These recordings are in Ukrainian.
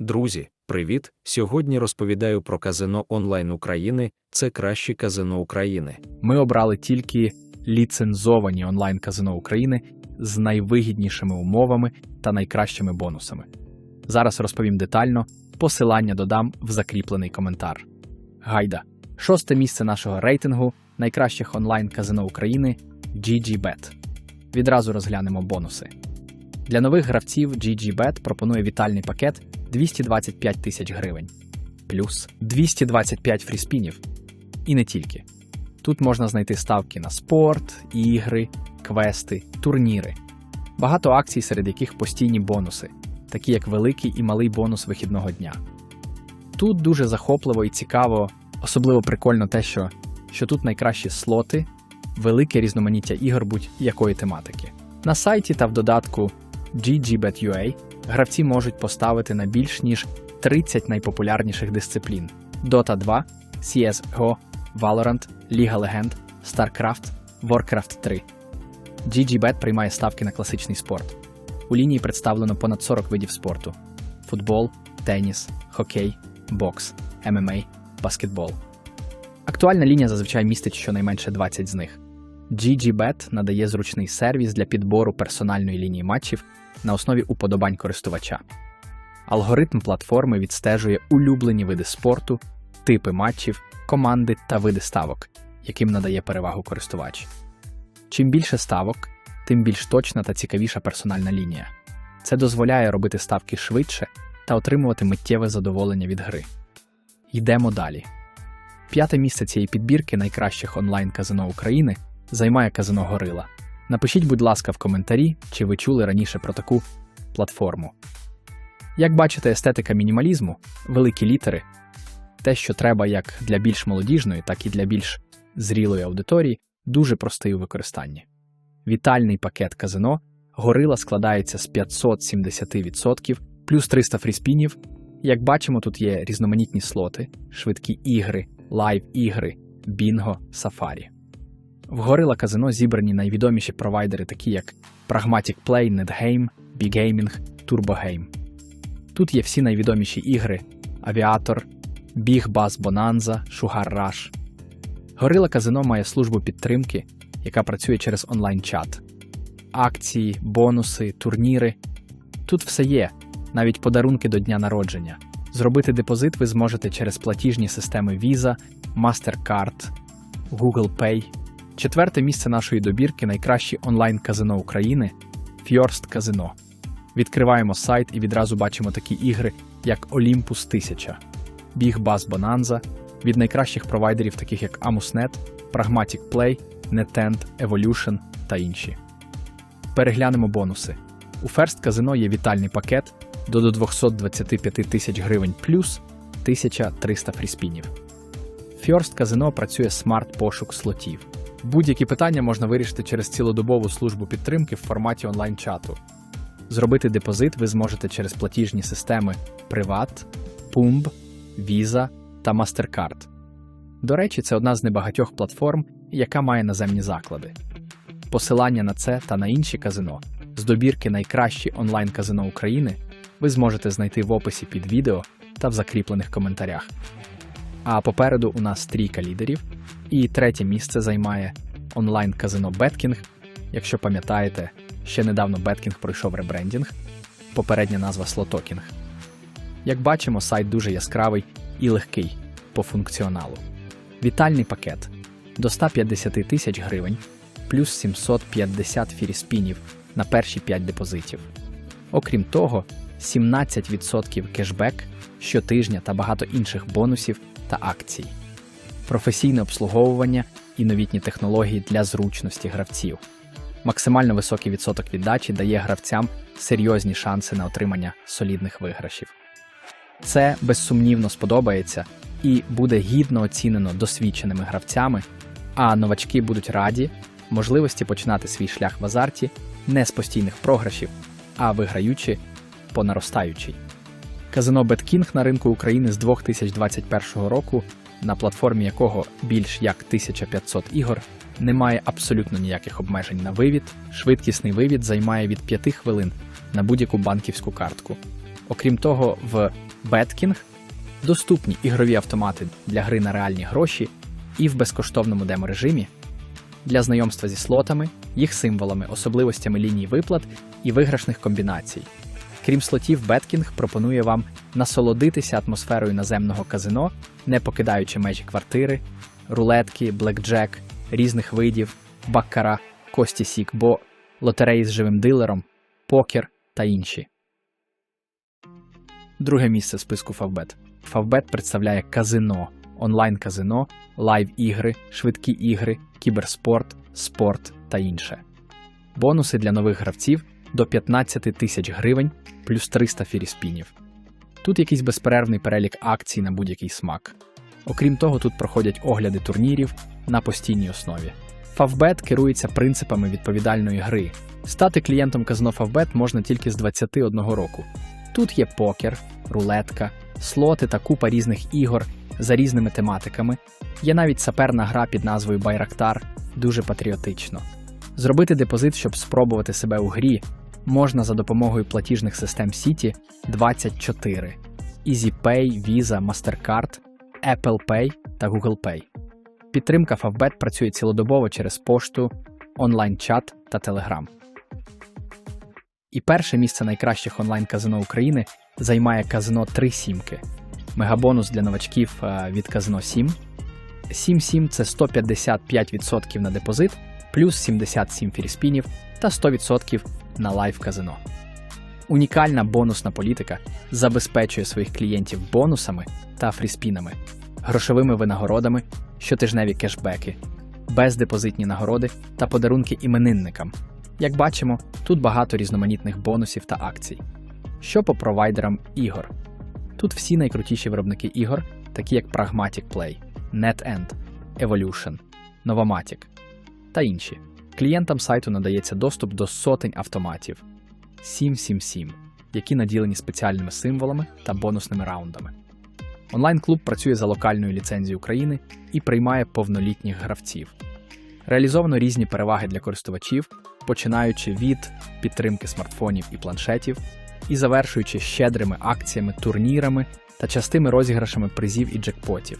Друзі, привіт! Сьогодні розповідаю про казино онлайн України. Це краще казино України. Ми обрали тільки ліцензовані онлайн-казино України з найвигіднішими умовами та найкращими бонусами. Зараз розповім детально, посилання додам в закріплений коментар. Гайда. Шосте місце нашого рейтингу найкращих онлайн-казино України GGBet. Відразу розглянемо бонуси. Для нових гравців GGBet пропонує вітальний пакет 225 тисяч гривень, плюс 225 фріспінів. І не тільки. Тут можна знайти ставки на спорт, ігри, квести, турніри. Багато акцій, серед яких постійні бонуси, такі як великий і малий бонус вихідного дня. Тут дуже захопливо і цікаво, особливо прикольно те, що, що тут найкращі слоти, велике різноманіття ігор будь-якої тематики. На сайті та в додатку GGBet.ua гравці можуть поставити на більш ніж 30 найпопулярніших дисциплін: Dota 2, CSGO, Valorant, Ліга Легенд, StarCraft, Warcraft 3. GGBet приймає ставки на класичний спорт. У лінії представлено понад 40 видів спорту: футбол, теніс, хокей, бокс, ММА, баскетбол. Актуальна лінія зазвичай містить щонайменше 20 з них. GGBet надає зручний сервіс для підбору персональної лінії матчів на основі уподобань користувача. Алгоритм платформи відстежує улюблені види спорту, типи матчів, команди та види ставок, яким надає перевагу користувач. Чим більше ставок, тим більш точна та цікавіша персональна лінія. Це дозволяє робити ставки швидше та отримувати миттєве задоволення від гри. Йдемо далі. П'яте місце цієї підбірки найкращих онлайн-казино України займає казино Горила. Напишіть, будь ласка, в коментарі, чи ви чули раніше про таку платформу. Як бачите, естетика мінімалізму, великі літери, те, що треба як для більш молодіжної, так і для більш зрілої аудиторії, дуже простий у використанні. Вітальний пакет казино горила складається з 570% плюс 300 фріспінів. Як бачимо, тут є різноманітні слоти, швидкі ігри, лайв-ігри, бінго, сафарі. В Gorilla казино зібрані найвідоміші провайдери, такі як Pragmatic Play, NetGame, BGaming, TurboGame. Тут є всі найвідоміші ігри: Авіатор, Big Bass Bonanza, Sugar Rush. Gorilla казино має службу підтримки, яка працює через онлайн-чат. Акції, бонуси, турніри. Тут все є, навіть подарунки до дня народження. Зробити депозит ви зможете через платіжні системи Visa, MasterCard, Google Pay. Четверте місце нашої добірки найкращі онлайн-казино України Fjorst Казино. Відкриваємо сайт і відразу бачимо такі ігри, як Olympus 1000, Big Bass Bonanza від найкращих провайдерів, таких як Amusnet, Pragmatic Play, NetEnt, Evolution та інші. Переглянемо бонуси. У First Казино є вітальний пакет до 225 тисяч гривень плюс 1300 фріспінів. First Казино працює смарт-пошук слотів. Будь-які питання можна вирішити через цілодобову службу підтримки в форматі онлайн-чату. Зробити депозит ви зможете через платіжні системи Privat, Pumb, Visa та MasterCard. До речі, це одна з небагатьох платформ, яка має наземні заклади. Посилання на це та на інші казино з добірки найкращі онлайн-казино України ви зможете знайти в описі під відео та в закріплених коментарях. А попереду у нас трійка лідерів, і третє місце займає онлайн-казино Беткінг. Якщо пам'ятаєте, ще недавно Беткінг пройшов ребрендінг, попередня назва Слотокінг. Як бачимо, сайт дуже яскравий і легкий по функціоналу. Вітальний пакет до 150 тисяч гривень плюс 750 фіріспінів на перші 5 депозитів. Окрім того, 17% кешбек щотижня та багато інших бонусів та акцій, професійне обслуговування і новітні технології для зручності гравців. Максимально високий відсоток віддачі дає гравцям серйозні шанси на отримання солідних виграшів. Це безсумнівно сподобається і буде гідно оцінено досвідченими гравцями, а новачки будуть раді можливості починати свій шлях в азарті не з постійних програшів, а виграючи по наростаючій. Казино BetKing на ринку України з 2021 року, на платформі якого більш як 1500 ігор, не має абсолютно ніяких обмежень на вивід. Швидкісний вивід займає від 5 хвилин на будь-яку банківську картку. Окрім того, в Беткінг, доступні ігрові автомати для гри на реальні гроші і в безкоштовному деморежимі, для знайомства зі слотами, їх символами, особливостями ліній виплат і виграшних комбінацій. Крім слотів, Беткінг пропонує вам насолодитися атмосферою наземного казино, не покидаючи межі квартири, рулетки, блекджек, різних видів, баккара, кості сікбо, лотереї з живим дилером, покер та інші. Друге місце списку Favbet. Favbet представляє казино, онлайн-казино, лайв-ігри, швидкі ігри, кіберспорт, спорт та інше. Бонуси для нових гравців до 15 тисяч гривень плюс 300 фіріспінів. Тут якийсь безперервний перелік акцій на будь-який смак. Окрім того, тут проходять огляди турнірів на постійній основі. Favbet керується принципами відповідальної гри. Стати клієнтом казино Favbet можна тільки з 21 року. Тут є покер, рулетка, слоти та купа різних ігор за різними тематиками. Є навіть саперна гра під назвою Байрактар, дуже патріотично. Зробити депозит, щоб спробувати себе у грі, можна за допомогою платіжних систем Сіті 24, EasyPay, Visa, MasterCard, Apple Pay та Google Pay. Підтримка Favbet працює цілодобово через пошту, онлайн-чат та Telegram. І перше місце найкращих онлайн-казино України займає казино 3 сімки. Мегабонус для новачків е, від казино 7. 7-7 – це 155% на депозит, плюс 77 фіріспінів та 100% на лайв казино. Унікальна бонусна політика забезпечує своїх клієнтів бонусами та фріспінами, грошовими винагородами, щотижневі кешбеки, бездепозитні нагороди та подарунки іменинникам. Як бачимо, тут багато різноманітних бонусів та акцій. Що по провайдерам ігор? Тут всі найкрутіші виробники ігор, такі як Pragmatic Play, NetEnt, Evolution, Novomatic та інші. Клієнтам сайту надається доступ до сотень автоматів 777, які наділені спеціальними символами та бонусними раундами. Онлайн-клуб працює за локальною ліцензією України і приймає повнолітніх гравців. Реалізовано різні переваги для користувачів, починаючи від підтримки смартфонів і планшетів і завершуючи щедрими акціями, турнірами та частими розіграшами призів і джекпотів.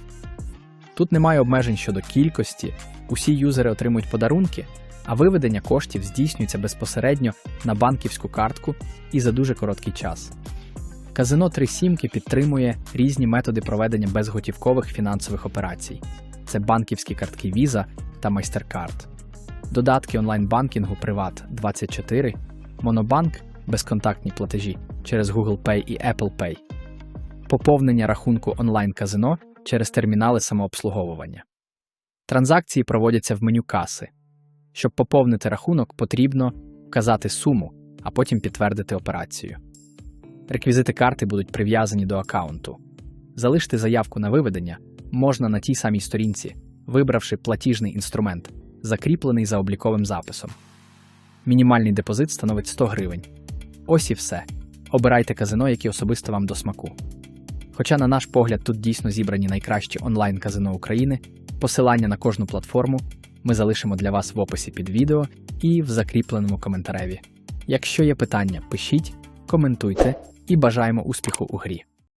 Тут немає обмежень щодо кількості, усі юзери отримують подарунки, а виведення коштів здійснюється безпосередньо на банківську картку і за дуже короткий час. Казино 3 сімки підтримує різні методи проведення безготівкових фінансових операцій: це банківські картки Visa та MasterCard, додатки онлайн-банкінгу Privat24, Монобанк, безконтактні платежі через Google Pay і Apple Pay, поповнення рахунку онлайн-казино через термінали самообслуговування. Транзакції проводяться в меню каси. Щоб поповнити рахунок, потрібно вказати суму, а потім підтвердити операцію. Реквізити карти будуть прив'язані до аккаунту. Залишити заявку на виведення можна на тій самій сторінці, вибравши платіжний інструмент, закріплений за обліковим записом. Мінімальний депозит становить 100 гривень. Ось і все. Обирайте казино, які особисто вам до смаку. Хоча, на наш погляд, тут дійсно зібрані найкращі онлайн-казино України, посилання на кожну платформу ми залишимо для вас в описі під відео і в закріпленому коментареві. Якщо є питання, пишіть, коментуйте і бажаємо успіху у грі.